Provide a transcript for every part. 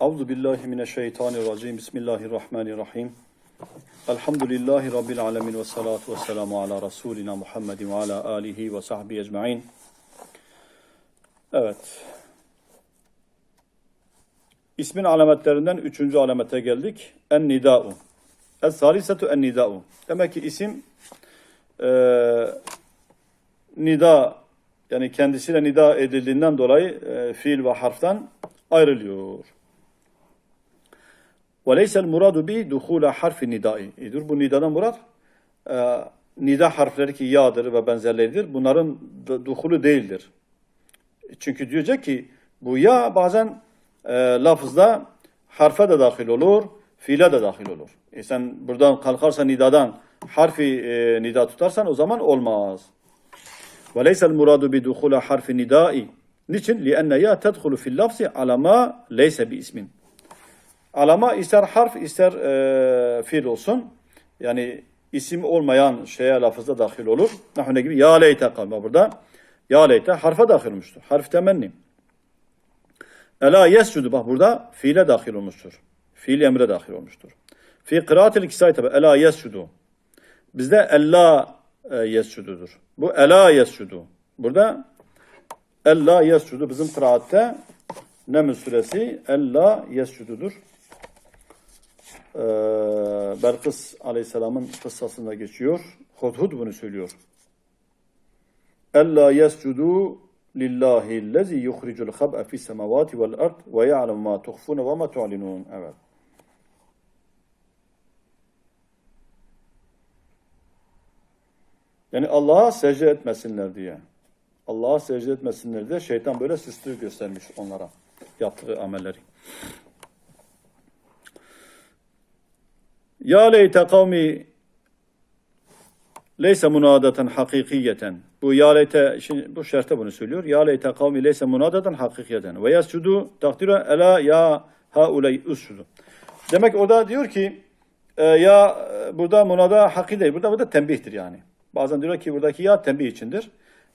Euzu billahi mineşşeytanirracim. Bismillahirrahmanirrahim. Elhamdülillahi rabbil alamin ve salatu vesselamu ala rasulina Muhammedin ve ala alihi ve sahbihi ecmaîn. Evet. İsmin alametlerinden üçüncü alamete geldik. En nida'u. Es salisetu en nida'u. Demek ki isim eee nida yani kendisiyle nida edildiğinden dolayı e, fiil ve harften ayrılıyor. Ve leysel muradu bi duhula harfi nidai. nidaidir. Bu nidadan murad e, nida harfleri ki ya'dır ve benzerleridir. Bunların duhulu değildir. E, çünkü diyecek ki bu ya bazen e, lafızda harfe de dahil olur, fiile de dahil olur. E sen buradan kalkarsan nidadan harfi e, nida tutarsan o zaman olmaz. Ve leysel muradu bi duhula harfi nidai. Niçin? Li enne ya tedhulu fil lafzi alama leyse bi ismin alama ister harf ister e, fiil olsun. Yani isim olmayan şeye lafızda dahil olur. Nahu ne gibi? Ya leyte kalma burada. Ya leyte harfa dahil olmuştur. Harf temenni. Ela yescudu bak burada fiile dahil olmuştur. Fiil emre dahil olmuştur. Fi kıraatil kisai tabi. Ela yescudu. Bizde ella e, yescududur. Bu ela yescudu. Burada ella yescudu bizim kıraatte Neml suresi ella yescududur. Belkıs aleyhisselamın kıssasında geçiyor. Hudhud bunu söylüyor. Ella yescudu lillahi lezi yuhricul hab'a fis semavati vel ard ve ya'lem ma tuhfune ve ma tu'linun. Evet. Yani Allah'a secde etmesinler diye. Allah'a secde etmesinler diye şeytan böyle süslü göstermiş onlara yaptığı amelleri. Ya leyte kavmi leyse munadaten hakikiyeten. Bu ya leyte, şimdi bu şerhte bunu söylüyor. Ya leyte kavmi leyse munadaten hakikiyeten. Ve yascudu takdire ela ya hauley uscudu. Demek o da diyor ki e, ya e, burada munada hakiki değil. Burada burada tembihtir yani. Bazen diyor ki buradaki ya tembih içindir.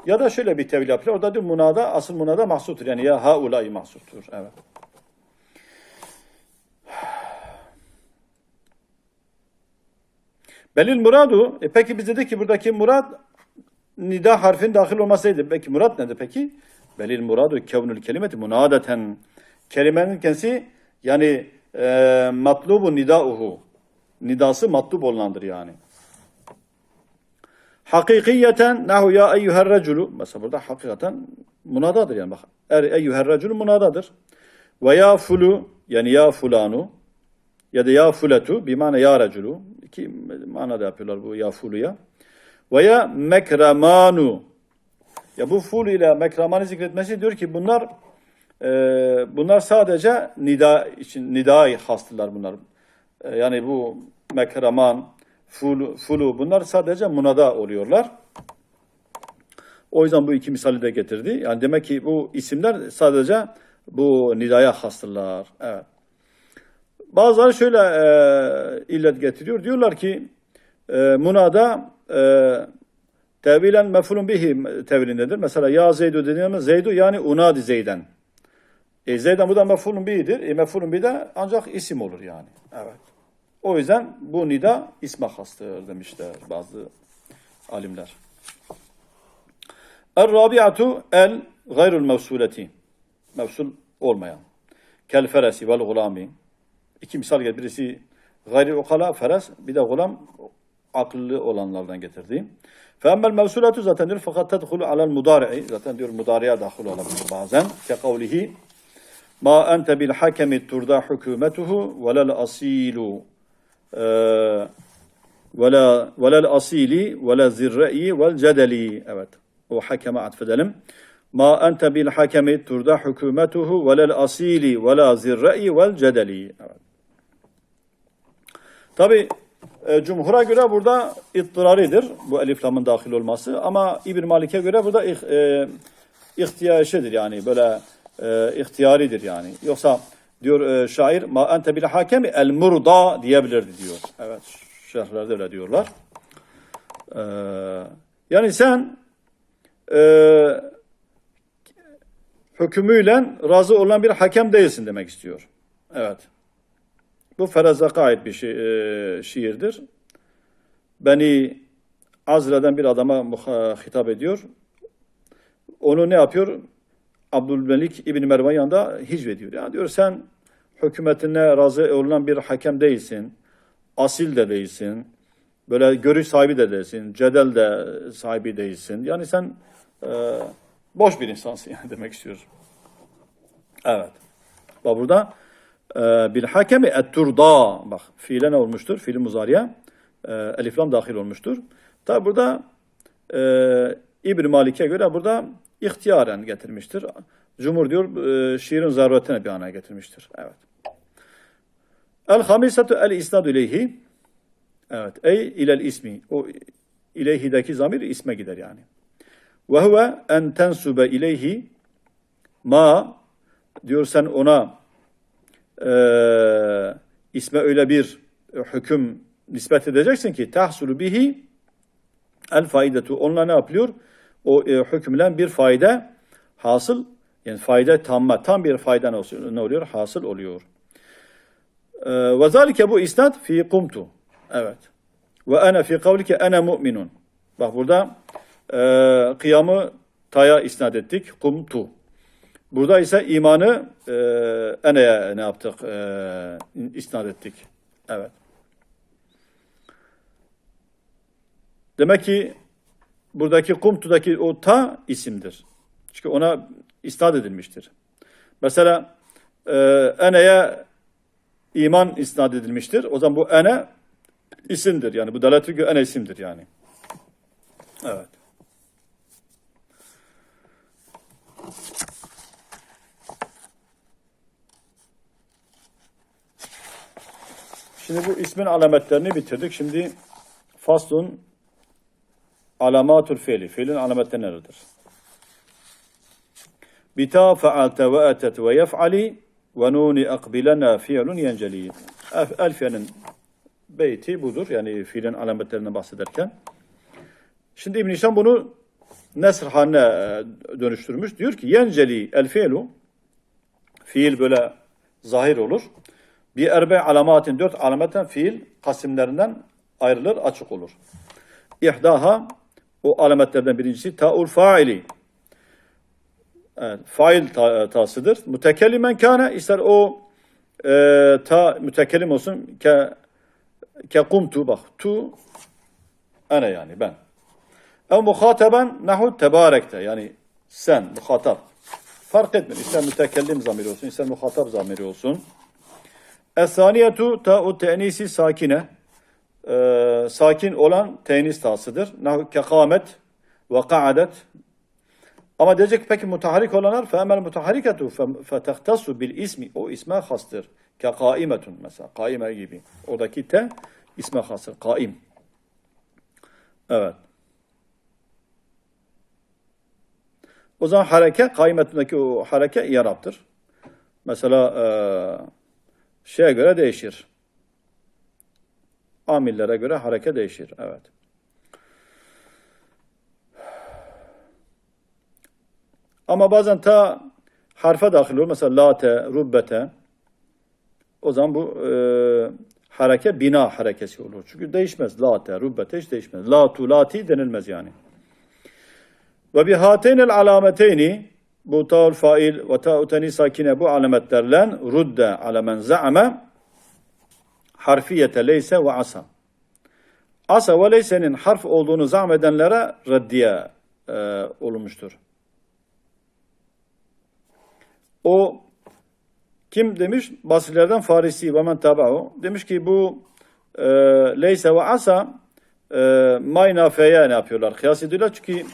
Ya da şöyle bir tevil yapıyor. Orada diyor munada asıl munada mahsuttur. Yani ya haulay mahsuttur. Evet. Belil muradu. E peki biz dedik ki buradaki murad nida harfin dahil olmasaydı. Peki murad nedir peki? Belil muradu kevnül kelimeti munadaten. Kelimenin kendisi yani e, matlubu nidauhu. Nidası matlub olandır yani. Hakikiyeten nahu ya eyyüher reculu. Mesela burada hakikaten munadadır yani bak. Er eyyüher reculu munadadır. Ve ya fulu yani ya fulanu ya da ya fuletu bir mana ya reculu. İki manada yapıyorlar bu ya fuluya. Ve ya mekramanu. Ya bu ful ile mekramanı zikretmesi diyor ki bunlar e, bunlar sadece nida için nidai hastılar bunlar. E, yani bu mekraman, fulu, fulu bunlar sadece munada oluyorlar. O yüzden bu iki misali de getirdi. Yani demek ki bu isimler sadece bu nidaya hastırlar. Evet. Bazıları şöyle e, illet getiriyor. Diyorlar ki e, munada e, tevilen mefulun bihi tevilindedir. Mesela ya Zeydu dediğimiz Zeydu yani unadi Zeyden. E, Zeyden bu da mefulun bihidir. E, mefulun bihi de ancak isim olur yani. Evet. O yüzden bu nida isme hastır demişler bazı alimler. Er-rabi'atu el gayrul mevsuleti. Mevsul olmayan. Kel feresi vel gulami iki misal gel. Birisi gayri ukala feres, bir de gulam akıllı olanlardan getirdiğim. Femmel mevsulatu zaten diyor fakat tedhulu alel mudari'i. Zaten diyor mudari'ye dahil olabilir bazen. Ke kavlihi ma ente bil hakemi turda hükümetuhu velel asilu ee, vela velel asili vela zirre'i vel cedeli. Evet. O hakeme atfedelim. Ma ente bil hakemi turda hükümetuhu velel asili vela zirre'i vel cedeli. Tabi e, cumhura göre burada ittiraridir bu elif lamın dahil olması ama İbn Malik'e göre burada e, ihtiyarşedir yani böyle e, ihtiyaridir yani. Yoksa diyor e, şair ma ente bil hakemi el murda diyebilirdi diyor. Evet şerhlerde öyle diyorlar. E, yani sen e, hükmüyle razı olan bir hakem değilsin demek istiyor. Evet. Bu Ferazak'a ait bir şi- e, şiirdir. Beni Azra'dan bir adama hitap ediyor. Onu ne yapıyor? Abdülmelik İbni Mervan yanında hicvediyor. Yani diyor sen hükümetine razı olunan bir hakem değilsin. Asil de değilsin. Böyle görüş sahibi de değilsin. Cedel de sahibi değilsin. Yani sen e, boş bir insansın yani demek istiyor. Evet. Burada bil hakemi et-turda. Bak fiile ne olmuştur? Fiil muzariye. E, elif lam dahil olmuştur. Tabi burada e, İbn Malik'e göre burada ihtiyaren getirmiştir. Cumhur diyor e, şiirin zaruretine bir ana getirmiştir. Evet. El hamisatu el isnadu ileyhi. Evet. Ey ilel ismi. O ileyhideki zamir isme gider yani. Ve huve en tensube ileyhi ma diyor sen ona e, isme öyle bir hüküm nispet edeceksin ki tahsulu bihi el faidetu. Onunla ne yapılıyor? O e, hükümlen bir fayda hasıl yani fayda tamma tam bir fayda ne oluyor? Ne oluyor? Hasıl oluyor. E, Ve zalike bu isnad fi kumtu. Evet. Ve ana fi kavlike ana mu'minun. Bak burada e, kıyamı taya isnat ettik. Kumtu. Burada ise imanı e, eneye ne yaptık? E, isnat ettik. Evet. Demek ki buradaki kumtudaki o ta isimdir. Çünkü ona isnat edilmiştir. Mesela e, eneye iman isnat edilmiştir. O zaman bu ene isimdir. Yani bu dalatü ene isimdir yani. Evet. Şimdi bu ismin alametlerini bitirdik. Şimdi faslun alamatul fiili. Fiilin alametleri nelerdir? Bita faalte ve etet ve yef'ali ve nuni akbilena fiilun yenceli. Elfiyenin beyti budur. Yani fiilin alametlerinden bahsederken. Şimdi İbn Hişam bunu nesr haline e, dönüştürmüş. Diyor ki yenceli el fiilu fiil böyle zahir olur. Bir erbe alamatin dört alametten fiil kasimlerinden ayrılır, açık olur. İhdaha o alametlerden birincisi ta'ul faili. Evet, fail ta, tasıdır. Mütekellimen kâne ister o e, ta mütekellim olsun ke ke kumtu bak tu ana yani ben. Ev muhataben nahu tebarekte yani sen muhatap. Fark etmiyor. İster mütekellim zamiri olsun, ister muhatap zamiri olsun. Es-saniyetu ta'u te'nisi sakine. Ee, sakin olan tenis tasıdır. Nahu kekamet ve ka'adet. Ama diyecek ki peki mutaharik olanlar fe emel mutahariketu fe bil ismi. O isme hastır. Ke mesela. Kaime gibi. Oradaki te isme hastır. Kaim. Evet. O zaman hareke, kaimetindeki o hareke yaraptır. Mesela eee şeye göre değişir. Amillere göre hareket değişir. Evet. Ama bazen ta harfe dahil olur. Mesela late, rubbete. O zaman bu e, hareke bina harekesi olur. Çünkü değişmez. Late, rubbete hiç değişmez. Latu, lati denilmez yani. Ve bi hateynel alameteyni bu ta'ul fail ve ta'u teni sakine bu alametlerle rudde ala men za'ame harfiyete leyse ve asa. Asa ve leysenin harf olduğunu zahmedenlere reddiye e, olunmuştur. O kim demiş? Basrilerden Farisi ve men taba'u. Demiş ki bu e, leyse ve asa e, maynafeye ne yapıyorlar? Kıyas ediyorlar çünkü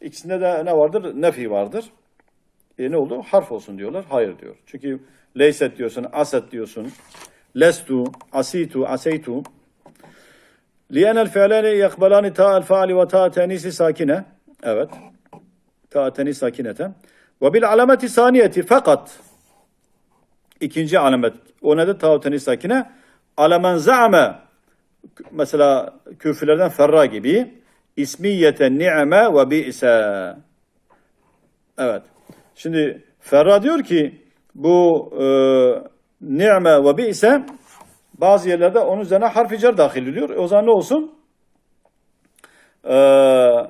ikisinde de ne vardır? Nefi vardır. E ne oldu? Harf olsun diyorlar. Hayır diyor. Çünkü leyset diyorsun, aset diyorsun. Lestu, asitu, aseytu. Yakbalani ta el faali ve ta tenisi sakine. Evet. Ta tenis sakinete. Ve bil alameti saniyeti fakat ikinci alamet. O nedir? Ta tenis sakine. Alamen za'me mesela küfürlerden ferra gibi ismiyete ni'me ve bi'se. Evet. Şimdi Ferra diyor ki bu e, ni'me ve bi'se bazı yerlerde onun üzerine harfi cer dahil ediyor. O zaman ne olsun? Ee,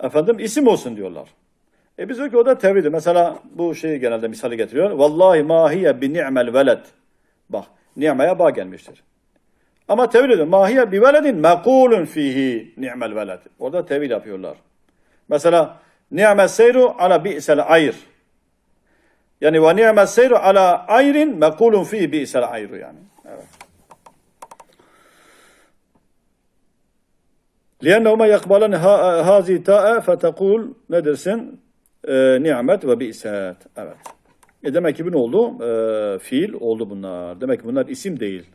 efendim isim olsun diyorlar. E biz diyor ki o da tevhid. Mesela bu şeyi genelde misali getiriyor. Vallahi ma hiye bi ni'mel veled. Bak ni'meye bağ gelmiştir. Ama tevil ediyor. Mahiye bi veledin mekulun fihi ni'mel veled. Orada tevil yapıyorlar. Mesela ni'mel seyru ala bi'sel ayr. Yani ve ni'mel seyru ala ayrin mekulun fihi bi'sel ayru yani. Evet. لِيَنَّهُمَا يَقْبَلَنْ هَذِي تَاءَ فَتَقُولْ ne dersin? Ee, ni'met ve bi'sat. Evet. E demek ki bu ne oldu? Ee, fiil oldu bunlar. Demek ki bunlar isim değil.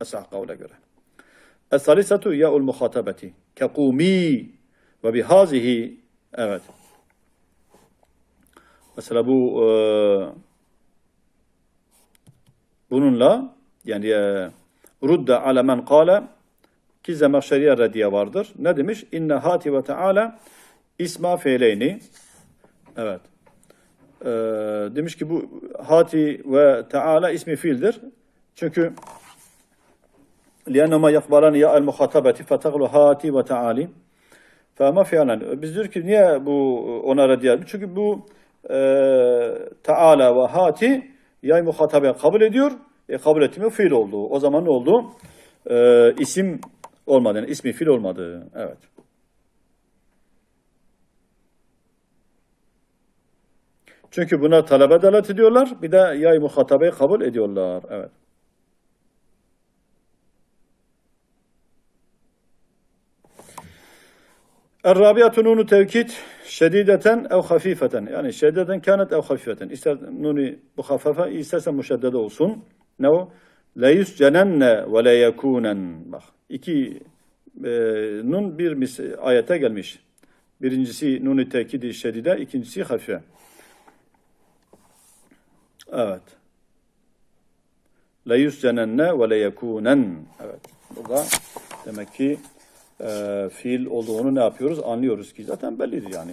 Esah kavle göre. Es-salisatu ya'ul muhatabeti. Kekumi ve bihazihi. Evet. Mesela bu e, bununla yani e, rudda ala men kâle ki Zemahşeriye reddiye vardır. Ne demiş? İnne hati ve teala isma feyleyni. Evet. Ee, demiş ki bu hati ve teala ismi fiildir. Çünkü لِيَنَّمَا يَقْبَلَنِ يَا الْمُخَاطَبَةِ فَتَغْلُ هَاتِ وَتَعَالِ فَاَمَا فِعَلًا Biz diyor ki niye bu ona reddiye? Çünkü bu e, Teala ve hati yay muhatabe kabul ediyor. E, kabul etti mi fiil oldu. O zaman ne oldu? E, isim olmadı. Yani ismi fiil olmadı. Evet. Çünkü buna talebe dalet ediyorlar. Bir de yay muhatabeyi kabul ediyorlar. Evet. Errabiyatü nunu tevkit şedideten ev hafifeten. Yani şedideten kânet ev hafifeten. İster nunu bu hafafa isterse muşeddede olsun. Ne o? Le yuscenenne ve le yekûnen. Bak iki e, nun bir ayete gelmiş. Birincisi nunu tevkidi şedide, ikincisi hafife. Evet. Le yuscenenne ve le yekûnen. Evet. Burada demek ki e, fiil olduğunu ne yapıyoruz? Anlıyoruz ki zaten bellidir yani.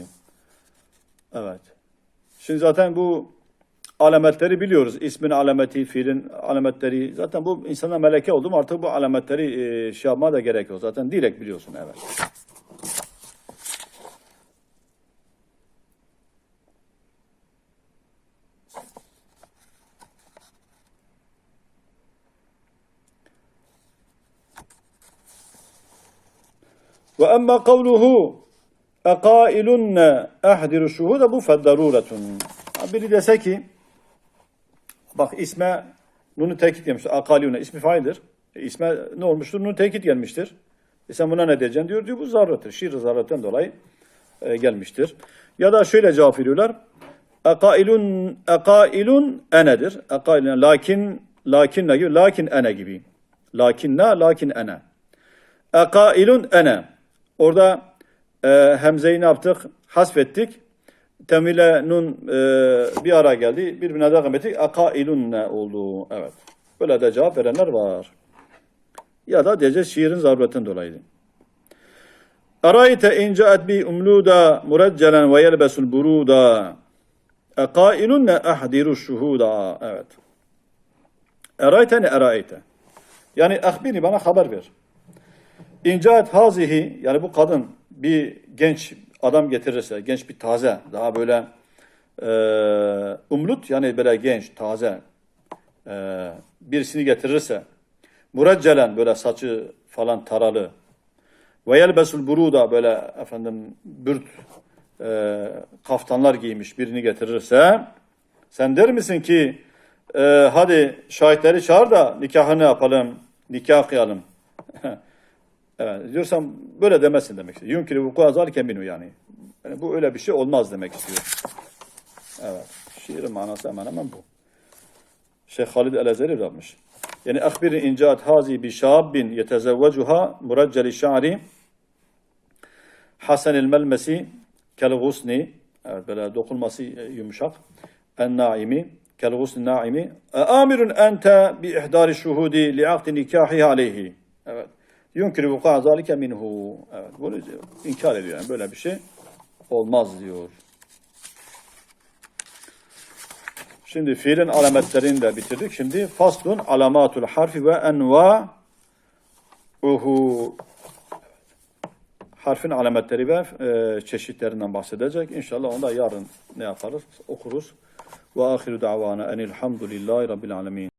Evet. Şimdi zaten bu alametleri biliyoruz. İsmin alameti, fiilin alametleri. Zaten bu insana meleke oldu mu artık bu alametleri e, şey yapmaya da gerek yok. Zaten direkt biliyorsun evet. Ve emma kavluhu ekailunne ehdiru şuhuda bu feddaruretun. Biri dese ki bak isme nunu tekit gelmiştir. Akaliyune ismi faildir. E, isme ne olmuştur? Nunu tekit gelmiştir. E sen buna ne diyeceksin diyor. Diyor bu zarrettir. Şiir zarretten dolayı e, gelmiştir. Ya da şöyle cevap veriyorlar. Ekailun ekailun enedir. Ekailun lakin lakin gibi? Lakin ene gibi. Lakin ne? Lakin ene. Ekailun ene. Orada e, hemzeyi ne yaptık? Hasfettik. Temile nun e, bir ara geldi. Birbirine devam ettik. Ekailun ne oldu? Evet. Böyle de cevap verenler var. Ya da diyeceğiz şiirin zaruretinden dolayı. Arayte in caet bi umluda mureccelen ve yelbesul buruda. Ekailun ne ahdiru şuhuda. Evet. Erayte ne erayte. Yani ahbini bana haber ver. İncaet hazihi yani bu kadın bir genç adam getirirse, genç bir taze, daha böyle e, umlut yani böyle genç, taze e, birisini getirirse, mureccelen böyle saçı falan taralı ve yelbesul buruda böyle efendim bürt e, kaftanlar giymiş birini getirirse sen der misin ki e, hadi şahitleri çağır da nikahını yapalım, nikah kıyalım. Evet, diyorsam böyle demezsin demek istiyor. Yunkiri vuku zalike minhu yani. yani. Bu öyle bir şey olmaz demek istiyor. Evet. Şiirin manası hemen hemen bu. Şeyh Halid el-Ezeli yazmış. Yani akbiri incaat hazi bi şabbin yetezevvecuha muracceli şa'ri hasenil melmesi kel gusni evet böyle dokunması yumuşak en naimi kel gusni naimi amirun ente bi ihdari şuhudi li akdi nikahi aleyhi Yunkiri vuku'a zalike minhu. Evet, bunu inkar ediyor. Yani böyle bir şey olmaz diyor. Şimdi fiilin alametlerini de bitirdik. Şimdi faslun alamatul harfi ve enva uhu harfin alametleri ve e, çeşitlerinden bahsedecek. İnşallah onu da yarın ne yaparız? Okuruz. Ve ahiru davana enilhamdülillahi rabbil alemin.